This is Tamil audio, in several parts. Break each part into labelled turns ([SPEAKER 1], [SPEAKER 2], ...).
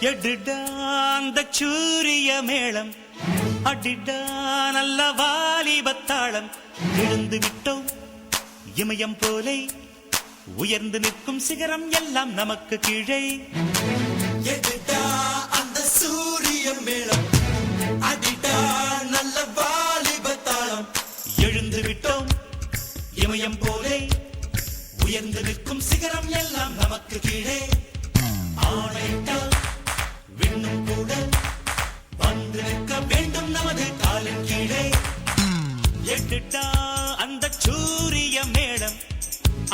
[SPEAKER 1] எடுடா அந்த சூரிய மேளம். அடிடா நல்ல வாலிபத்தாளம். எழுந்து விட்டோம் இமயம் போலே. உயர்ந்து நிற்கும் சிகரம் எல்லாம் நமக்கு கீழே.
[SPEAKER 2] எதுடா அந்த சூரிய மேளம்.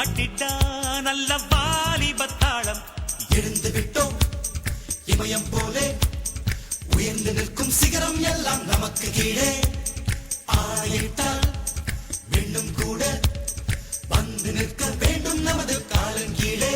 [SPEAKER 2] ஆட்டிட்டா நல்ல
[SPEAKER 1] வாலிபத்தாளம்
[SPEAKER 2] எழுந்து விட்டோம் இமயம் போலே. உயர்ந்து நிற்கும் சிகரம் எல்லாம் நமக்கு கீழே. ஆணையிட்டால் விண்ணும் கூட வந்து நிற்க வேண்டும் நமது காலம் கீழே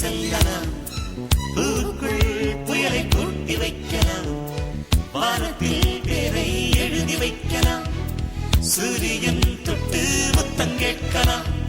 [SPEAKER 1] செல்லலாம். பூவுக்குள் புயலை கூட்டி வைக்கலாம். வானத்தில் பேரை எழுதி வைக்கலாம். சூரியன் தொட்டு முத்தம் கேட்கலாம்.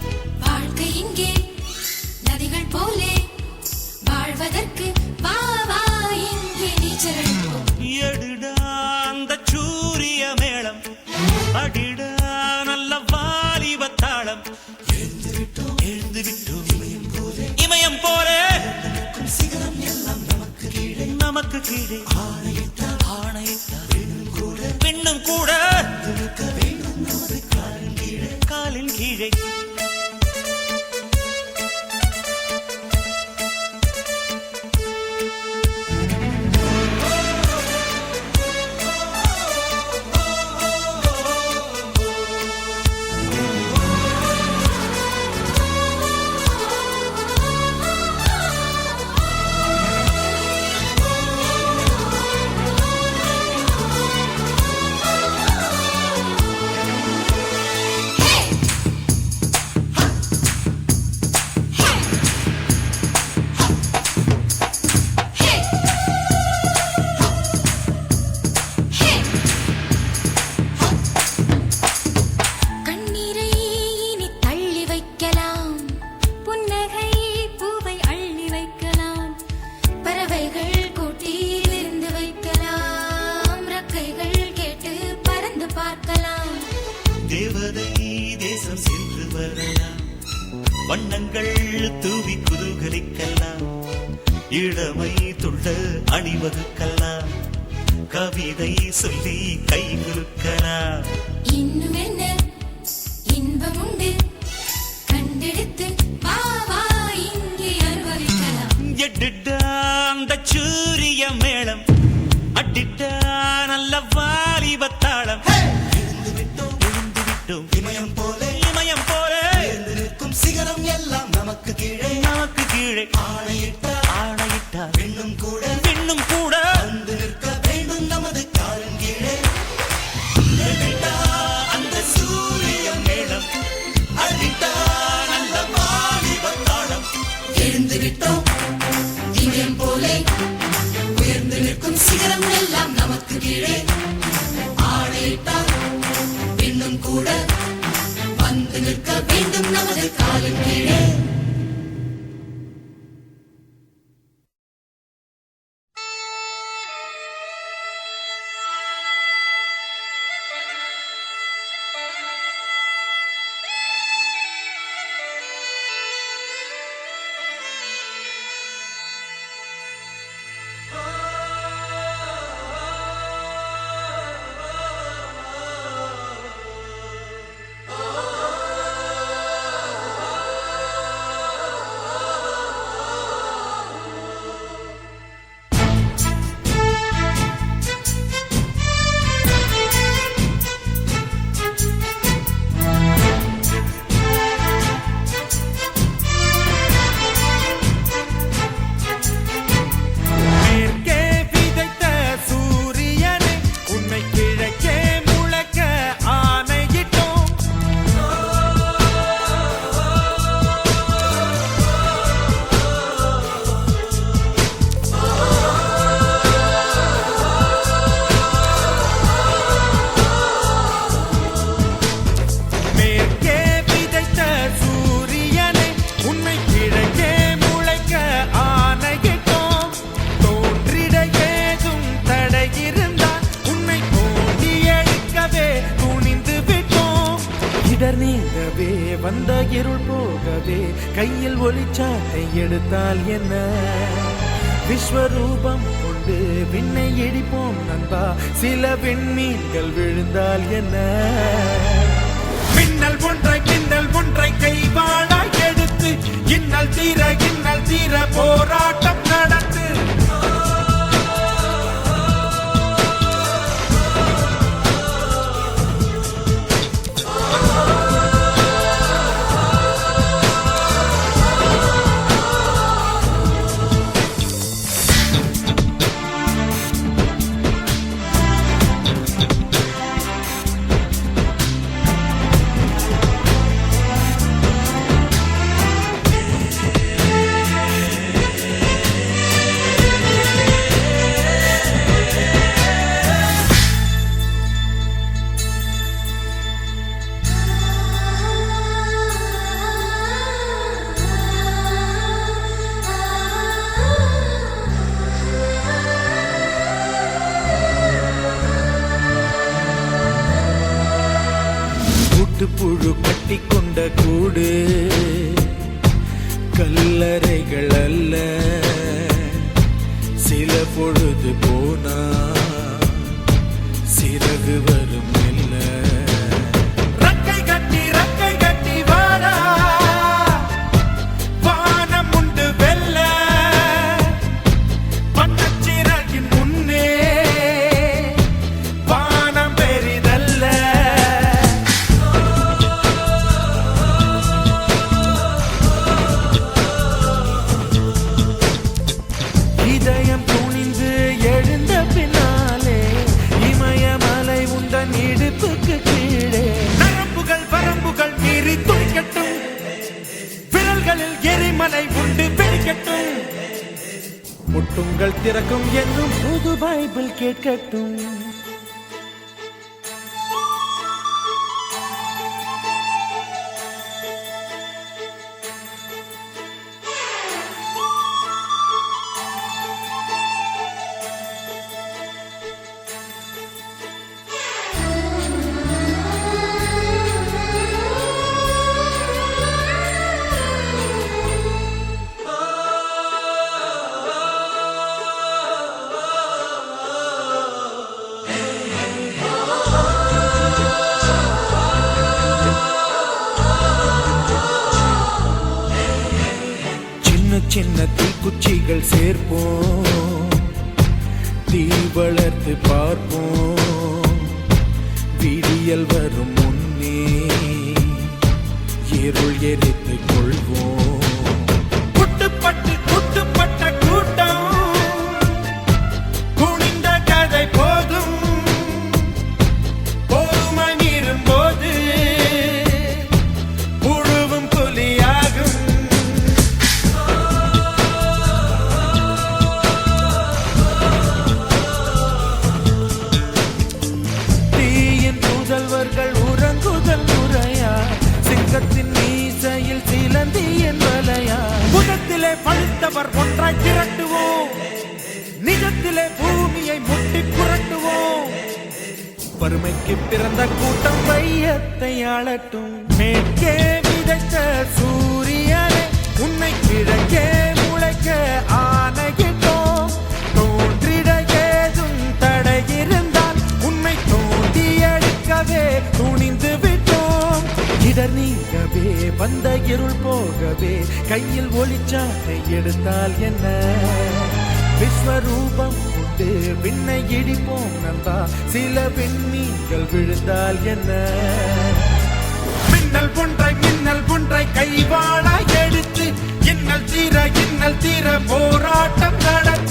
[SPEAKER 1] பெண்ணும் கூட
[SPEAKER 2] காலின் கீழே.
[SPEAKER 1] தேவதை தேசம் சென்று வரலாம். வண்ணங்கள் தூவி குதூகலிக்கலாம். இளமை துள்ள அணிவகுக்கலாம். கவிதை சொல்லி கை குலுக்கலாம்.
[SPEAKER 3] இன்னும் என்ன? இன்பம் உண்டு.
[SPEAKER 2] வந்த இருள்
[SPEAKER 4] போகவே கையில் ஒளிச்சாட்டை எடுத்தால் என்ன? விஸ்வரூபம் கொண்டு விண்ணை இடிப்போம் நண்பா சில விண்மீன்கள் விழுந்தால் என்ன? விரல்களில் உண்டு வெடிக்கட்டும். முட்டுங்கள் திறக்கும் என்னும் புது பைபிள் கேட்கட்டும். சின்ன குச்சிகள் தீக்குச்சிகள் சேர்ப்போம். தீ வளர்த்து பார்ப்போம். விடியல் வரும் முன்னே இருள் எரித்து கொள்வோம். வறுமைக்கு பிறந்த கூட்டம் வையத்தை ஆளட்டும் மேற்கே விதைத்த சூரியனை உன்னை கிழக்கே முளைக்க ஆணையிட்டோம். தோன்றிட ஏதும் தடை உன்னை தோண்டி எடுக்கவே துணிந்து விட்டோம். இடர் நீங்கவே வந்த இருள் போகவே கையில் ஒளிச்சாட்டை எடுத்தால் என்ன? விஸ்வரூபம் விட்டு விண்ணை இடிப்போம் நண்பா. சில விண்மீன்கள் விழுந்தால் என்ன? மின்னல் ஒன்றை மின்னல் ஒன்றை கைவாளாய் எடுத்து இன்னல் தீர இன்னல் தீர போராட்டம் நடத்த.